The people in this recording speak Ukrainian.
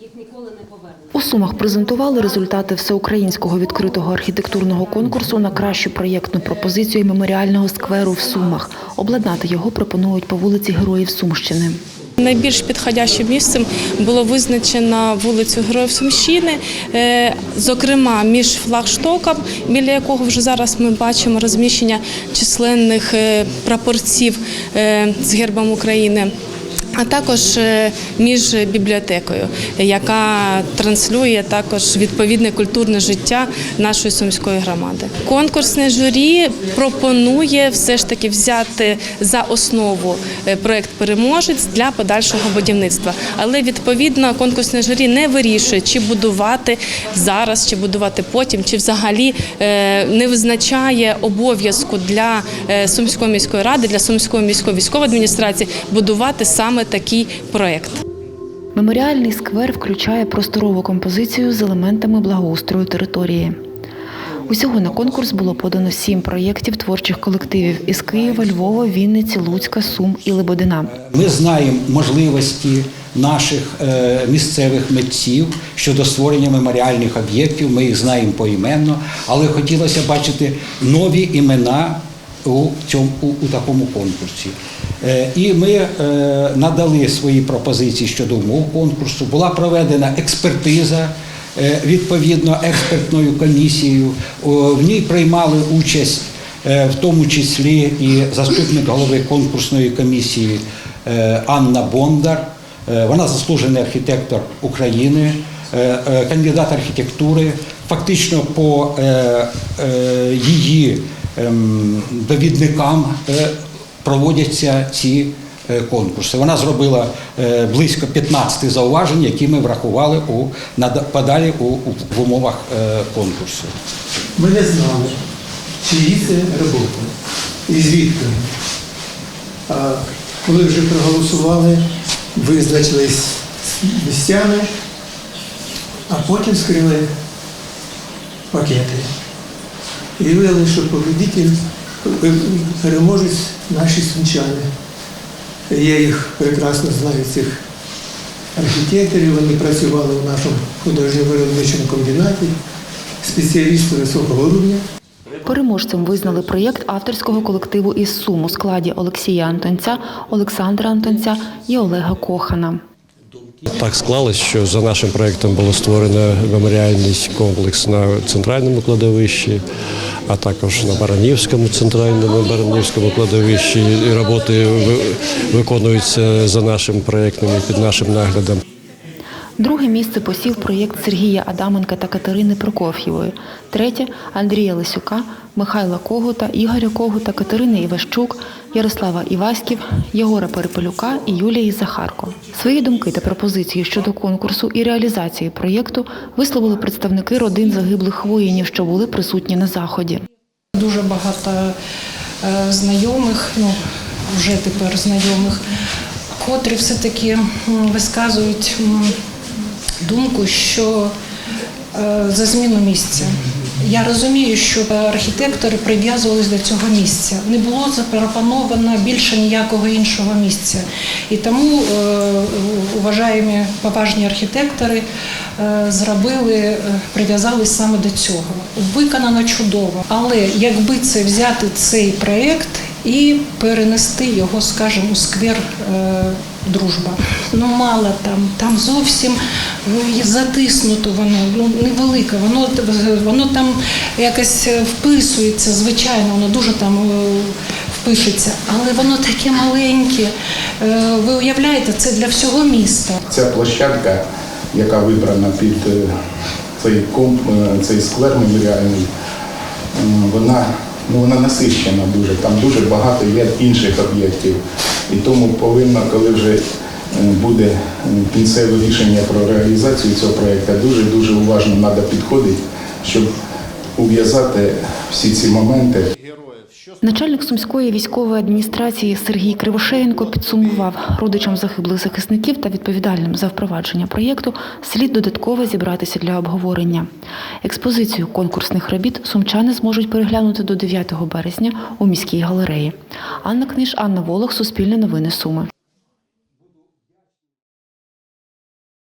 їх ніколи не повернуть. У Сумах презентували результати всеукраїнського відкритого архітектурного конкурсу на кращу проєктну пропозицію меморіального скверу в Сумах. Обладнати його пропонують по вулиці Героїв Сумщини. Найбільш підходящим місцем було визначено вулицю Героїв Сумщини, е, зокрема між флагштоком, біля якого вже зараз ми бачимо розміщення численних е, прапорців е, з гербом України. А також е, між бібліотекою, яка транслює також відповідне культурне життя нашої сумської громади. Конкурсне журі пропонує все ж таки взяти за основу е, проект переможець для подальшого будівництва. Але відповідно конкурсне журі не вирішує, чи будувати зараз, чи будувати потім, чи взагалі е, не визначає обов'язку для Сумської міської ради, для Сумської міської військової адміністрації будувати саме такий проект. Меморіальний сквер включає просторову композицію з елементами благоустрою території. Усього на конкурс було подано сім проєктів творчих колективів із Києва, Львова, Вінниці, Луцька, Сум і Лебедина. Ми знаємо можливості наших е, місцевих митців щодо створення меморіальних об'єктів. Ми їх знаємо поіменно, але хотілося бачити нові імена у цьому у, у такому конкурсі. Е, і ми е, надали свої пропозиції щодо умов конкурсу. Була проведена експертиза. е, Відповідно, експертною комісією в ній приймали участь в тому числі і заступник голови конкурсної комісії Анна Бондар. Вона заслужений архітектор України, кандидат архітектури. Фактично по її довідникам е, проводяться ці е, конкурси. Вона зробила е, близько 15 зауважень, які ми врахували у подалі у, в умовах е, конкурсу. Ми не знали, чиї це роботи і звідки. А коли вже проголосували, визначились місцями, а потім скрили пакети. І виявили, що победитель, переможець наші сумчани. Я їх прекрасно знаю, цих архітекторів. Вони працювали в нашому художньо-виробничому комбінаті, спеціалісти високого рівня. Переможцем визнали проєкт авторського колективу із Сум у складі Олексія Антонця, Олександра Антонця і Олега Кохана. Так склалось, що за нашим проєктом було створено меморіальний комплекс на центральному кладовищі, а також на Баранівському центральному Баранівському кладовищі. І роботи виконуються за нашим проєктом і під нашим наглядом. Друге місце посів проєкт Сергія Адаменка та Катерини Прокоф'євої. Третє Андрія Лисюка, Михайла Когута, Ігоря Когута, Катерини Іващук, Ярослава Іваськів, Єгора Перепелюка і Юлії Захарко. Свої думки та пропозиції щодо конкурсу і реалізації проєкту висловили представники родин загиблих воїнів, що були присутні на заході. Дуже багато е, знайомих, ну вже тепер знайомих, котрі все-таки висказують м, думку, що е, за зміну місця. Я розумію, що архітектори прив'язувалися до цього місця. Не було запропоновано більше ніякого іншого місця. І тому е, уважаємі поважні архітектори е, зробили, прив'язались саме до цього. Виконано чудово. Але якби це взяти цей проєкт і перенести його, скажімо, у сквер дружба. Ну мало там, там зовсім е, затиснуто воно, ну невелике, воно, воно там якось вписується, звичайно, воно дуже там е, впишеться, але воно таке маленьке. Е, Ви уявляєте, це для всього міста. Ця площадка, яка вибрана під е, цей комп, цей сквер меморіальний, вона, ну, вона насищена дуже. Там дуже багато є інших об'єктів. І тому повинно, коли вже буде кінцеве рішення про реалізацію цього проєкту, дуже-дуже уважно треба підходити, щоб ув'язати всі ці моменти. Начальник сумської військової адміністрації Сергій Кривошеєнко підсумував родичам загиблих захисників та відповідальним за впровадження проєкту слід додатково зібратися для обговорення. Експозицію конкурсних робіт сумчани зможуть переглянути до 9 березня у міській галереї. Анна Книж, Анна Волох, Суспільне новини Суми.